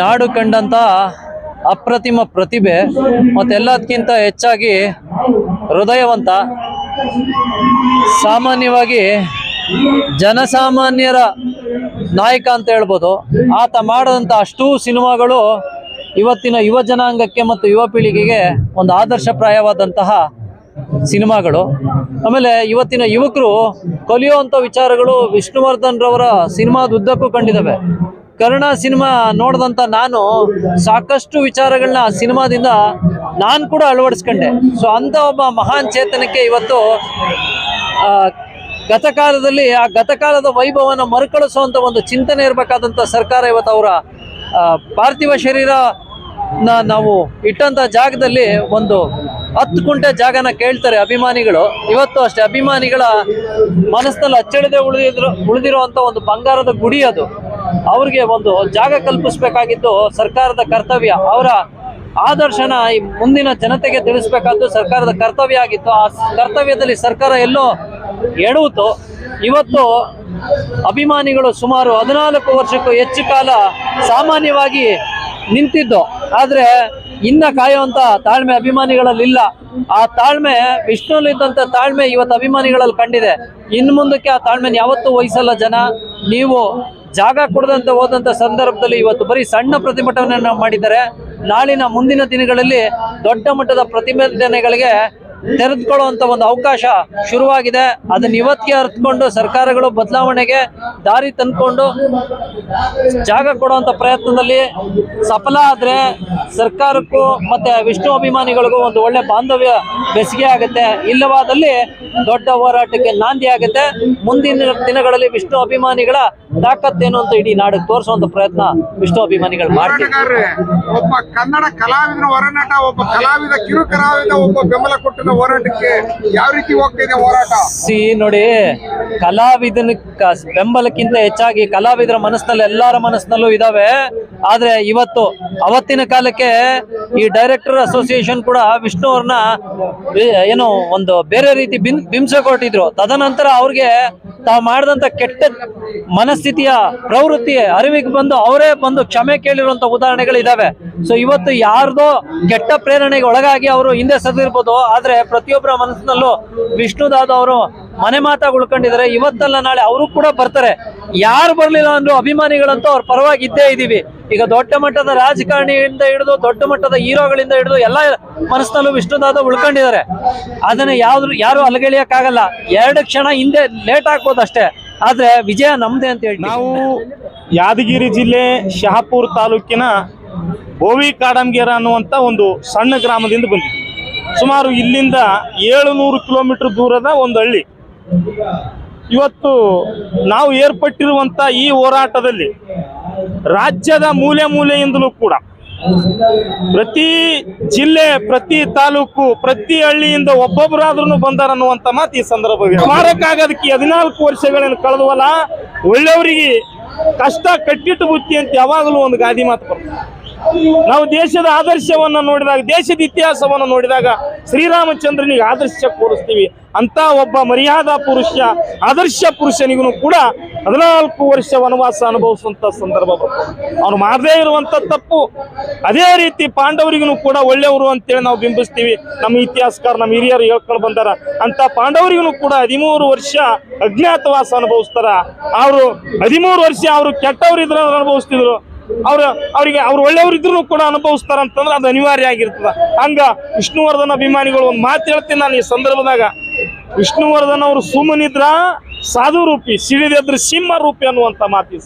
ನಾಡು ಕಂಡಂತ ಅಪ್ರತಿಮ ಪ್ರತಿಭೆ ಮತ್ತೆಲ್ಲದಕ್ಕಿಂತ ಹೆಚ್ಚಾಗಿ ಹೃದಯವಂತ, ಸಾಮಾನ್ಯವಾಗಿ ಜನಸಾಮಾನ್ಯರ ನಾಯಕ ಅಂತ ಹೇಳ್ಬೋದು. ಆತ ಮಾಡಿದಂಥ ಅಷ್ಟೂ ಸಿನಿಮಾಗಳು ಇವತ್ತಿನ ಯುವ ಜನಾಂಗಕ್ಕೆ ಮತ್ತು ಯುವ ಪೀಳಿಗೆಗೆ ಒಂದು ಆದರ್ಶಪ್ರಾಯವಾದಂತಹ ಸಿನಿಮಾಗಳು. ಆಮೇಲೆ ಇವತ್ತಿನ ಯುವಕರು ಕಲಿಯುವಂಥ ವಿಚಾರಗಳು ವಿಷ್ಣುವರ್ಧನ್ ರವರ ಸಿನಿಮಾದ ಉದ್ದಕ್ಕೂ ಕಂಡಿದ್ದಾವೆ. ಕರ್ಣ ಸಿನಿಮಾ ನೋಡಿದಂಥ ನಾನು ಸಾಕಷ್ಟು ವಿಚಾರಗಳನ್ನ ಆ ಸಿನಿಮಾದಿಂದ ನಾನು ಕೂಡ ಅಳವಡಿಸ್ಕೊಂಡೆ. ಸೊ ಅಂತ ಒಬ್ಬ ಮಹಾನ್ ಚೇತನಕ್ಕೆ ಇವತ್ತು ಗತಕಾಲದಲ್ಲಿ, ಆ ಗತಕಾಲದ ವೈಭವನ ಮರುಕಳಿಸುವಂತ ಒಂದು ಚಿಂತನೆ ಇರಬೇಕಾದಂತ ಸರ್ಕಾರ ಇವತ್ತು ಅವರ ಪಾರ್ಥಿವ ಶರೀರ ನಾವು ಇಟ್ಟಂತ ಜಾಗದಲ್ಲಿ ಒಂದು ಹತ್ತು ಕುಂಟೆ ಜಾಗನ ಕೇಳ್ತಾರೆ ಅಭಿಮಾನಿಗಳು. ಇವತ್ತು ಅಷ್ಟೇ ಅಭಿಮಾನಿಗಳ ಮನಸ್ಸಿನಲ್ಲಿ ಅಚ್ಚಳಿದೆ ಉಳಿದಿದ್ರು, ಉಳಿದಿರುವಂತ ಒಂದು ಬಂಗಾರದ ಗುಡಿ ಅದು. ಅವ್ರಿಗೆ ಒಂದು ಜಾಗ ಕಲ್ಪಿಸ್ಬೇಕಾಗಿದ್ದು ಸರ್ಕಾರದ ಕರ್ತವ್ಯ. ಅವರ ಆದರ್ಶನ ಈ ಮುಂದಿನ ಜನತೆಗೆ ತಿಳಿಸ್ಬೇಕಾದ್ದು ಸರ್ಕಾರದ ಕರ್ತವ್ಯ ಆಗಿತ್ತು. ಆ ಕರ್ತವ್ಯದಲ್ಲಿ ಸರ್ಕಾರ ಎಲ್ಲೋ ಎಡುವುದು ಇವತ್ತು ಅಭಿಮಾನಿಗಳು ಸುಮಾರು ಹದಿನಾಲ್ಕು ವರ್ಷಕ್ಕೂ ಹೆಚ್ಚು ಕಾಲ ಸಾಮಾನ್ಯವಾಗಿ ನಿಂತಿದ್ದು. ಆದರೆ ಇನ್ನ ಕಾಯುವಂತ ತಾಳ್ಮೆ ಅಭಿಮಾನಿಗಳಲ್ಲಿ ಇಲ್ಲ. ಆ ತಾಳ್ಮೆ ವಿಷ್ಣುವಲ್ಲಿದ್ದಂಥ ತಾಳ್ಮೆ ಇವತ್ತು ಅಭಿಮಾನಿಗಳಲ್ಲಿ ಕಂಡಿದೆ. ಇನ್ನು ಮುಂದಕ್ಕೆ ಆ ತಾಳ್ಮೆನ ಯಾವತ್ತೂ ವಹಿಸಲ್ಲ ಜನ. ನೀವು ಜಾಗ ಕೊಡದಂತ ಹೋದಂತ ಸಂದರ್ಭದಲ್ಲಿ ಇವತ್ತು ಬರೀ ಸಣ್ಣ ಪ್ರತಿಭಟನೆಯನ್ನು ಮಾಡಿದ್ದಾರೆ. ನಾಳಿನ ಮುಂದಿನ ದಿನಗಳಲ್ಲಿ ದೊಡ್ಡ ಮಟ್ಟದ ಪ್ರತಿಭಟನೆಗಳಿಗೆ ತೆರೆದುಕೊಳ್ಳುವಂತ ಒಂದು ಅವಕಾಶ ಶುರುವಾಗಿದೆ. ಅದನ್ನ ಇವತ್ತಿಗೆ ಅರ್ಥಕೊಂಡು ಸರ್ಕಾರಗಳು ಬದಲಾವಣೆಗೆ ದಾರಿ ತಂದ್ಕೊಂಡು ಜಾಗ ಕೊಡುವಂತ ಪ್ರಯತ್ನದಲ್ಲಿ ಸಫಲ ಆದ್ರೆ ಸರ್ಕಾರಕ್ಕೂ ಮತ್ತೆ ವಿಷ್ಣು ಅಭಿಮಾನಿಗಳಿಗೂ ಒಂದು ಒಳ್ಳೆ ಬಾಂಧವ್ಯ ಬೆಸಿಗೆ ಆಗುತ್ತೆ. ಇಲ್ಲವಾದಲ್ಲಿ ದೊಡ್ಡ ಹೋರಾಟಕ್ಕೆ ನಾಂದಿ ಆಗುತ್ತೆ. ಮುಂದಿನ ದಿನಗಳಲ್ಲಿ ವಿಷ್ಣು ಅಭಿಮಾನಿಗಳ ತಾಕತ್ತೇನು ಅಂತ ಇಡೀ ನಾಡಿಗೆ ತೋರಿಸುವಂತ ಪ್ರಯತ್ನ ವಿಷ್ಣು ಅಭಿಮಾನಿಗಳು ಮಾಡ್ತಾರೆ ಒಬ್ಬ ಕನ್ನಡ ಕಲಾವಿದನ ಹೊರನಾಟ, ಒಬ್ಬ ಕಲಾವಿದ ಕಿರು ಕಲಾವಿದ ಒಬ್ಬ ಬೆಂಬಲ ಹೋರಾಟಕ್ಕೆ ಯಾವ ರೀತಿ ಹೋಗ್ತಾ ಇದೆ ಹೋರಾಟ? ಸಿ, ನೋಡಿ, ಕಲಾವಿದನ ಬೆಂಬಲಕ್ಕಿಂತ ಹೆಚ್ಚಾಗಿ ಕಲಾವಿದರ ಮನಸ್ಸಿನಲ್ಲಿ ಎಲ್ಲರ ಮನಸ್ಸಿನಲ್ಲೂ ಇದಾವೆ. ಆದ್ರೆ ಇವತ್ತು, ಅವತ್ತಿನ ಕಾಲಕ್ಕೆ ಈ ಡೈರೆಕ್ಟರ್ ಅಸೋಸಿಯೇಷನ್ ಕೂಡ ವಿಷ್ಣು ಅವ್ರನ್ನ ಏನು, ಒಂದು ಬೇರೆ ರೀತಿ ಬಿನ್ ಕೊಟ್ಟಿದ್ರು ತದನಂತರ ಅವ್ರಿಗೆ ತಾವು ಮಾಡಿದಂಥ ಕೆಟ್ಟ ಮನಸ್ಥಿತಿಯ ಪ್ರವೃತ್ತಿ, ಅರಿವಿಗೆ ಬಂದು ಅವರೇ ಬಂದು ಕ್ಷಮೆ ಕೇಳಿರುವಂಥ ಉದಾಹರಣೆಗಳು ಇದಾವೆ ಸೊ ಇವತ್ತು ಯಾರ್ದೋ ಕೆಟ್ಟ ಪ್ರೇರಣೆಗೆ ಒಳಗಾಗಿ ಅವರು ಹಿಂದೆ ಸದಿರ್ಬೋದು ಆದರೆ ಪ್ರತಿಯೊಬ್ಬರ ಮನಸ್ಸಿನಲ್ಲೂ ವಿಷ್ಣುದಾದ ಅವರು ಮನೆ ಮಾತಾಗಿ ಉಳ್ಕೊಂಡಿದ್ದಾರೆ. ಇವತ್ತಲ್ಲ ನಾಳೆ ಅವರು ಕೂಡ ಬರ್ತಾರೆ. ಯಾರು ಬರ್ಲಿಲ್ಲ ಅಂದ್ರು ಅಭಿಮಾನಿಗಳಂತೂ ಅವ್ರ ಪರವಾಗಿ ಇದ್ದೇ ಇದೀವಿ. ಈಗ ದೊಡ್ಡ ಮಟ್ಟದ ರಾಜಕಾರಣಿಯಿಂದ ಹಿಡಿದು, ದೊಡ್ಡ ಮಟ್ಟದ ಹೀರೋಗಳಿಂದ ಹಿಡಿದು ಎಲ್ಲ ಮನಸ್ಸಿನಲ್ಲೂ ವಿಷ್ಣುದಾದ ಉಳ್ಕೊಂಡಿದ್ದಾರೆ. ಅದನ್ನ ಯಾವ್ದು ಯಾರು ಅಲಗೆಳಿಯಕ್ಕಾಗಲ್ಲ ಎರಡು ಕ್ಷಣ ಹಿಂದೆ ಲೇಟ್ ಆಗ್ಬೋದು ಅಷ್ಟೇ. ಆದ್ರೆ ವಿಜಯ ನಮ್ದೇ ಅಂತ ಹೇಳಿ ನಾವು ಯಾದಗಿರಿ ಜಿಲ್ಲೆ ಶಹಾಪುರ್ ತಾಲೂಕಿನ ಬೋವಿ ಕಾಡಂಗೇರ ಅನ್ನುವಂಥ ಒಂದು ಸಣ್ಣ ಗ್ರಾಮದಿಂದ ಬಂದಿದ್ವಿ ಸುಮಾರು ಇಲ್ಲಿಂದ ಏಳು ನೂರು ಕಿಲೋಮೀಟರ್ ದೂರದ ಒಂದು ಹಳ್ಳಿ. ಇವತ್ತು ನಾವು ಏರ್ಪಟ್ಟಿರುವಂತ ಈ ಹೋರಾಟದಲ್ಲಿ ರಾಜ್ಯದ ಮೂಲೆ ಮೂಲೆಯಿಂದಲೂ ಕೂಡ ಪ್ರತಿ ಜಿಲ್ಲೆ, ಪ್ರತಿ ತಾಲೂಕು, ಪ್ರತಿ ಹಳ್ಳಿಯಿಂದ ಒಬ್ಬೊಬ್ಬರಾದ್ರೂ ಬಂದಾರ ಅನ್ನುವಂತ ಮಾತು ಈ ಸಂದರ್ಭ ಸ್ಮಾರಕ ಆಗೋದಕ್ಕೆ ಹದಿನಾಲ್ಕು ವರ್ಷಗಳನ್ನು ಕಳೆದವಲ್ಲ, ಒಳ್ಳೆಯವರಿಗೆ ಕಷ್ಟ, ಕಟ್ಟಿಟ್ಟು ಬುತ್ತಿ ಅಂತ ಯಾವಾಗಲೂ ಒಂದು ಗಾದಿ ಮಾತು ಬರ್ತದೆ ನಾವು ದೇಶದ ಆದರ್ಶವನ್ನ ನೋಡಿದಾಗ, ದೇಶದ ಇತಿಹಾಸವನ್ನು ನೋಡಿದಾಗ ಶ್ರೀರಾಮಚಂದ್ರನಿಗೆ ಆದರ್ಶ ಕೂರಿಸ್ತೀವಿ. ಅಂತ ಒಬ್ಬ ಮರ್ಯಾದಾ ಪುರುಷ, ಆದರ್ಶ ಪುರುಷನಿಗೂ ಕೂಡ ಹದಿನಾಲ್ಕು ವರ್ಷ ವನವಾಸ ಅನುಭವಿಸುವಂತ ಸಂದರ್ಭ ಬರ್ತದೆ ಅವನು ಮಾಡದೇ ಇರುವಂತ ತಪ್ಪು. ಅದೇ ರೀತಿ ಪಾಂಡವರಿಗೂ ಕೂಡ ಒಳ್ಳೆಯವರು ಅಂತೇಳಿ ನಾವು ಬಿಂಬಿಸ್ತೀವಿ. ನಮ್ಮ ಇತಿಹಾಸಕಾರ, ನಮ್ಮ ಹಿರಿಯರು ಹೇಳ್ಕೊಂಡು ಬಂದಾರ. ಅಂತ ಪಾಂಡವರಿಗೂ ಕೂಡ ಹದಿಮೂರು ವರ್ಷ ಅಜ್ಞಾತವಾಸ ಅನುಭವಿಸ್ತಾರ. ಅವರು ಹದಿಮೂರು ವರ್ಷ ಅವರು ಕೆಟ್ಟವರಿದ್ರ ಅನುಭವಿಸ್ತಿದ್ರು. ಅವ್ರ ಅವರಿಗೆ ಅವ್ರು ಒಳ್ಳೆಯವರಿದ್ರು ಕೂಡ ಅನುಭವಿಸ್ತಾರ ಅಂತಂದ್ರೆ ಅದು ಅನಿವಾರ್ಯ ಆಗಿರ್ತದ. ಹಂಗ ವಿಷ್ಣುವರ್ಧನ್ ಅಭಿಮಾನಿಗಳು ಒಂದು ಮಾತು ಹೇಳ್ತೀನಿ ನಾನು ಈ ಸಂದರ್ಭದಾಗ. ವಿಷ್ಣುವರ್ಧನ್ ಅವರು ಸುಮ್ಮನಿದ್ರ ಸಾಧು ರೂಪಿ ಸಿಡಿದೆದ್ರ ಸಿಂಹ ರೂಪಿ ಅನ್ನುವಂತ ಮಾತು